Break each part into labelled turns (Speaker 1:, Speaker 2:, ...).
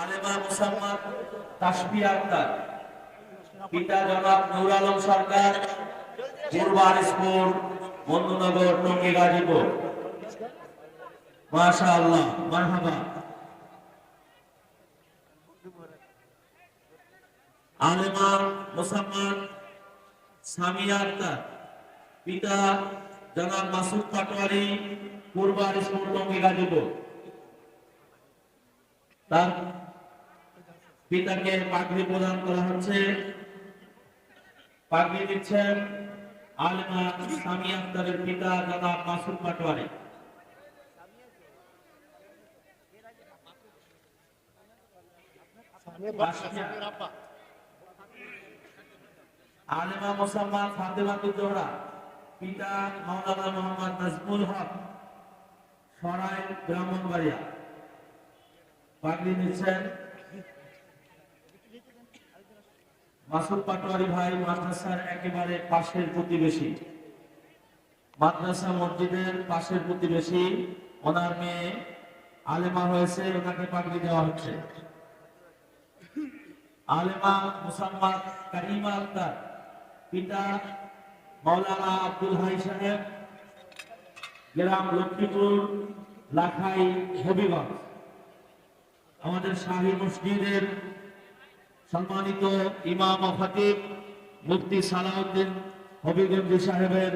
Speaker 1: আলেমা মুসাম্মদ তাসবি আক্তার। পিতা জনাব নুর আলম সরকার পূর্ব আরিসপুর বন্ধুনগর, টঙ্গী, গাজীপুর। মারহাবা। আলেমা মুসাম্মদ সামিয়া আক্তার। পিতা জনাব মাসুদ পাটোয়ারি পূর্ব আরিসপুর টঙ্গী, গাজীপুর। তার পিতাকে পাগড়ি প্রদান করা হচ্ছে। পাগড়ি দিচ্ছেন আলেমা সামি আক্তারের পিতা জনাব মাসুদ পাটোয়ারি। আলেমা মোসাম্মদ ফাতেমাতুল জোহরা, পিতা মাওলানা মোহাম্মদ নাজমুল হক সরাই ব্রাহ্মণবাড়িয়া। পাগড়ি নিচ্ছেন। মাসুদ পাটোয়ারি ভাই মাদ্রাসার একেবারে পাশের প্রতিবেশী। মাদ্রাসা মসজিদের পাশের প্রতিবেশী। ওনার মেয়ে আলেমা হয়েছে, ওনাকে পাগড়ি দেওয়া হচ্ছে। আলেমা মুসাম্মদ কারিমা আক্তার, পিতা মাওলানা আব্দুল হাই সাহেব, গ্রাম লক্ষ্মীপুর, লাখাই হবিগঞ্জ। আমাদের শাহী মসজিদের সম্মানিত ইমাম ও খতিব মুফতি সালাউদ্দিন হবিগঞ্জি সাহেবের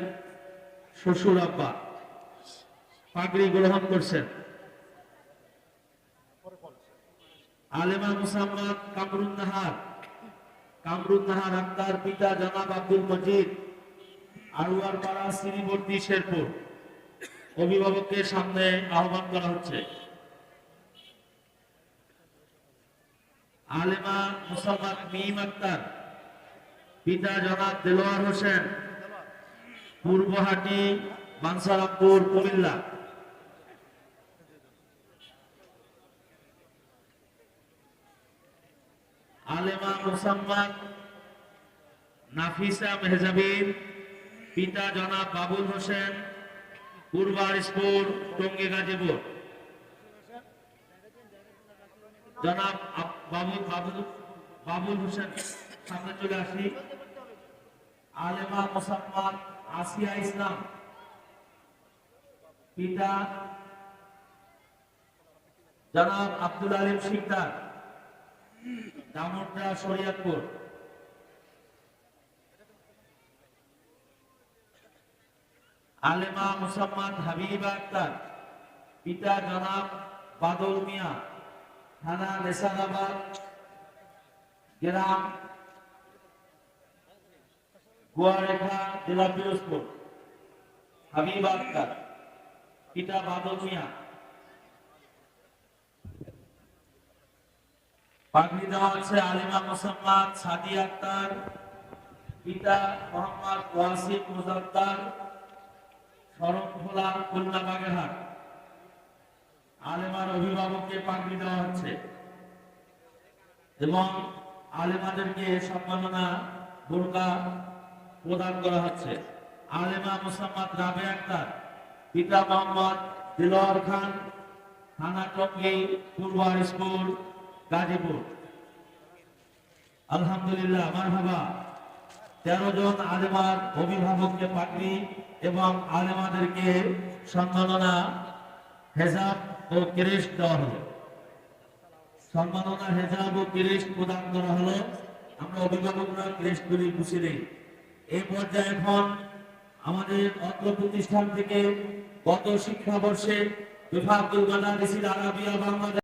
Speaker 1: শ্বশুর আব্বা পাগড়ি গ্রহণ করছেন। আলেমা মুসাম্মদ কামরুন নাহার কামরুন নাহার আক্তার পিতা জনাব আব্দুল মজিদ আড়ুয়ার পাড়া শ্রীবর্তী শেরপুর। অভিভাবকের সামনে আহ্বান করা হচ্ছে। আলেমা মুসাম্মদ মিম আক্তার, পিতা জনাব দেলোয়ার হোসেন, পূর্বহাটি বানসারামপুর, কুমিল্লা। আলেমা মুসাম্মদ নাফিসা মেহজাবির পিতা জনাব বাবুল হোসেন পূর্ব আরিসপুর টঙ্গী গাজীপুর। জনাব বাবুল বাবুল বাবুল হোসেন, সামনে চলে আসি। আলেমা মোসাম্মদ আসিয়া ইসলাম। পিতা জনাব আব্দুল আলিম শিকদার দামোদরা শরিয়তপুর। আলেমা মুসাম্মদ হাবিবা আক্তার, পিতা জনাব বাদল মিয়া। থানা নেসারাবাদ গ্রাম, গুয়ারেখা, জেলা পিরোজপুর। হাবিবা আক্তার, পিতা বাদল মিয়া। পাগড়ি দেওয়া হচ্ছে আলিমা মোসাম্মদ, সাদি আক্তার, পিতা মোহাম্মদ ওয়াসিম মুজাদ্দার শরণখোলা খুলনা বাগেরহাট। আলেমার অভিভাবককে পাগড়ি দেওয়া হচ্ছে। এবং আলেমাদেরকে সম্মাননা বোরকা প্রদান করা হচ্ছে। আলেমা মোসাম্মদ রাবে আক্তার, পিতা মোহাম্মদ দিলওয়ার খান, থানা টঙ্গী পূর্ব হারিসপুর গাজীপুর। আলহামদুলিল্লাহ মারহাবা তেরো জন আলেমার অভিভাবককে পাগড়ি এবং আলেমাদেরকে সম্মাননা হেজাব ও কিরিশ দেওয়া হলো। সম্মাননা হেজাব ও কিরিশ প্রদান করা হলো। আমরা অভিভাবকরা কিরিশগুলি খুশি নেই। এই পর্যায়ে এখন আমাদের অত্র প্রতিষ্ঠান থেকে গত শিক্ষাবর্ষে বিভাগ দুর্গানা আরাবিয়া বাংলাদেশ